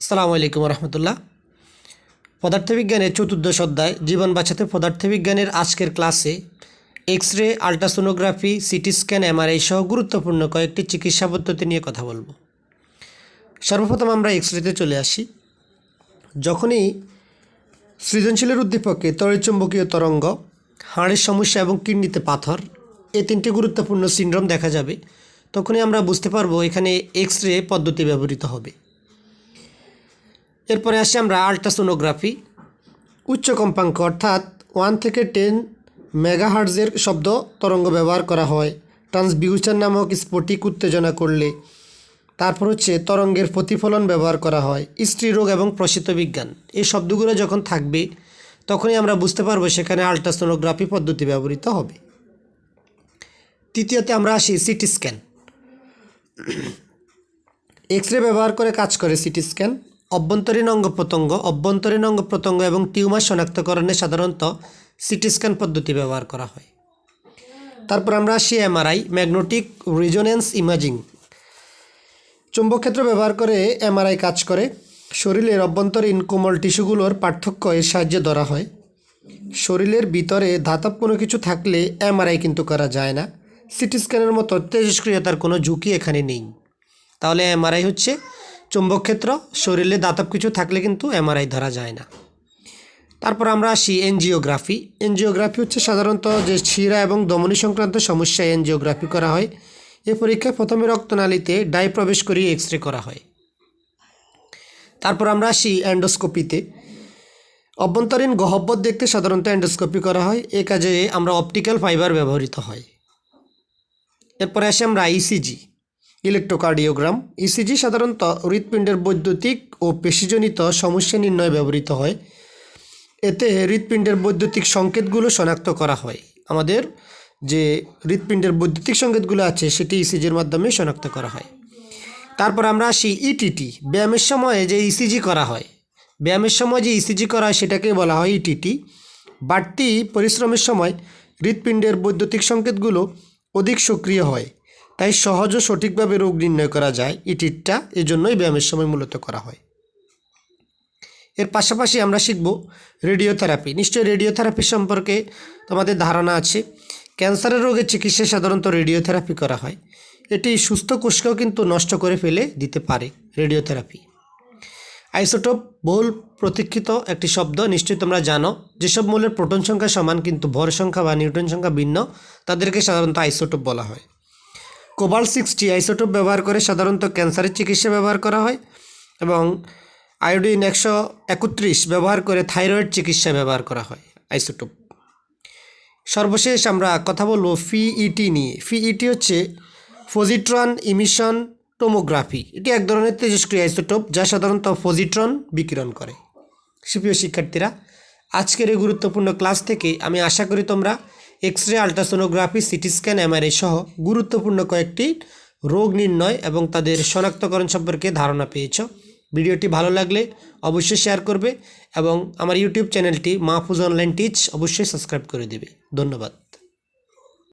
সালামু আলাইকুম রহমতুল্লাহ। পদার্থবিজ্ঞানের চতুর্দশ অধ্যায়, জীবন বাঁচাতে পদার্থবিজ্ঞানের আজকের ক্লাসে X ray ultrasonography, CT scan, MRI সহ গুরুত্বপূর্ণ কয়েকটি চিকিৎসা পদ্ধতি নিয়ে কথা বলব। সর্বপ্রথম আমরা এক্স রেতে চলে আসি। যখনই সৃজনশীলের উদ্দীপকে তড়িৎচুম্বকীয় তরঙ্গ, হাড়ের সমস্যা এবং কিডনিতে পাথর, এ তিনটি গুরুত্বপূর্ণ সিনড্রোম দেখা যাবে, তখনই আমরা বুঝতে পারব এখানে এক্স রে পদ্ধতি ব্যবহৃত হবে। এরপরে আসি আমরা আল্ট্রাসোনোগ্রাফি, উচ্চ কম্পাঙ্ক অর্থাৎ ওয়ান থেকে টেন মেগাহার্জের শব্দ তরঙ্গ ব্যবহার করা হয়। ট্রান্সবিউচার নামক স্ফটিক উত্তেজনা করলে। তারপর হচ্ছে তরঙ্গের প্রতিফলন ব্যবহার করা হয়, স্ত্রীরোগ এবং প্রসিত বিজ্ঞান। এই শব্দগুলো যখন থাকবে, তখনই আমরা বুঝতে পারব সেখানে আল্ট্রাসোনোগ্রাফি পদ্ধতি ব্যবহৃত হবে। তৃতীয়তে আমরা আসি সিটি স্ক্যান। এক্স রে ব্যবহার করে কাজ করে সিটি স্ক্যান। অভ্যন্তরীণ অঙ্গ প্রত্যঙ্গ, অভ্যন্তরীণ অঙ্গ প্রত্যঙ্গ এবং টিউমার শনাক্তকরণে সাধারণত সিটি স্ক্যান পদ্ধতি ব্যবহার করা হয়। তারপর আমরা আসি এমআরআই, ম্যাগনেটিক রিজোনেন্স ইমাজিং। চুম্বক ক্ষেত্র ব্যবহার করে এমআরআই কাজ করে। শরীরের অভ্যন্তরীণ কোমল টিস্যুগুলোর পার্থক্য এর সাহায্যে ধরা হয়। শরীরের ভিতরে ধাতব কোনো কিছু থাকলে এমআরআই কিন্তু করা যায় না। সিটি স্ক্যানের মতো তেজস্ক্রিয়তার কোনো ঝুঁকি এখানে নেই। তাহলে এমআরআই হচ্ছে চুম্বক ক্ষেত্র শরীরে দাতব কিছু থাকলে কিন্তু এমআরআই ধরা যায় না। তারপর আমরা আসি এনজিওগ্রাফি। এনজিওগ্রাফি হচ্ছে সাধারণত যে শিরা এবং ধমনী সংক্রান্ত সমস্যায় এনজিওগ্রাফি করা হয়। এ পরীক্ষায় প্রথমে রক্তনালীতে ডাই প্রবেশ করিয়ে এক্স রে করা হয়। তারপর আমরা আসি অ্যান্ডোস্কোপিতে অভ্যন্তরীণ গহব্বর দেখতে সাধারণত অ্যান্ডোস্কোপি করা হয়। এ কাজে আমরা অপটিক্যাল ফাইবার ব্যবহৃত হয়। এরপরে আসি আমরা ইসিজি ইলেকট্রোকার্ডিওগ্রাম। ইসিজি সাধারণত হৃৎপিণ্ডের বৈদ্যুতিক ও পেশিজনিত সমস্যা নির্ণয়ে ব্যবহৃত হয়। এতে হৃৎপিণ্ডের বৈদ্যুতিক সংকেতগুলো শনাক্ত করা হয়। আমাদের যে হৃৎপিণ্ডের বৈদ্যুতিক সংকেতগুলো আছে, সেটি ইসিজির মাধ্যমে শনাক্ত করা হয়। তারপর আমরা আসি ইটিটি ব্যায়ামের সময় যে ইসিজি করা হয়। ব্যায়ামের সময় যে ইসিজি করা হয়, সেটাকে বলা হয় ইটিটি বাড়তি পরিশ্রমের সময় হৃৎপিণ্ডের বৈদ্যুতিক সংকেতগুলো অধিক সক্রিয় হয়। তাই সহজ ও সঠিকভাবে রোগ নির্ণয় করা যায় ইটিটটা এই জন্যই ব্যায়ামের সময় মূলত করা হয়। এর পাশাপাশি আমরা শিখব রেডিওথেরাপি। নিশ্চয়ই রেডিওথেরাপি সম্পর্কে তোমাদের ধারণা আছে। ক্যান্সারের রোগের চিকিৎসায় সাধারণত রেডিওথেরাপি করা হয়। এটি সুস্থ কোষকেও কিন্তু নষ্ট করে ফেলে দিতে পারে রেডিওথেরাপি। আইসোটোপ বহুল প্রতীক্ষিত একটি শব্দ, নিশ্চয়ই তোমরা জানো। যেসব মূলের প্রোটন সংখ্যা সমান কিন্তু ভর সংখ্যা বা নিউটন সংখ্যা ভিন্ন, তাদেরকে সাধারণত আইসোটোপ বলা হয়। কোবাল সিক্সটি আইসোটোপ ব্যবহার করে সাধারণত ক্যান্সারের চিকিৎসা ব্যবহার করা হয় এবং আয়োডিন একশো একত্রিশ ব্যবহার করে থাইরয়েড চিকিৎসা ব্যবহার করা হয় আইসোটোপ। সর্বশেষ আমরা কথা বলব ফিইটি নিয়ে। ফিইটি হচ্ছে ফজিট্রন ইমিশন টোমোগ্রাফি। এটি এক ধরনের তেজস্ক্রিয় আইসোটোপ যা সাধারণত ফজিট্রন বিকিরণ করে। সুপ্রিয় শিক্ষার্থীরা, আজকের এই গুরুত্বপূর্ণ ক্লাস থেকে আমি আশা করি তোমরা X ray ultrasonography CT scan MRI সহ গুরুত্বপূর্ণ কয়েকটি রোগ নির্ণয় এবং তাদের শনাক্তকরণ সম্পর্কে ধারণা পেয়েছ। ভিডিওটি ভালো লাগলে অবশ্যই শেয়ার করবে এবং আমার ইউটিউব চ্যানেলটি মাহফুজ অনলাইন টিচ অবশ্যই সাবস্ক্রাইব করে দেবে। ধন্যবাদ।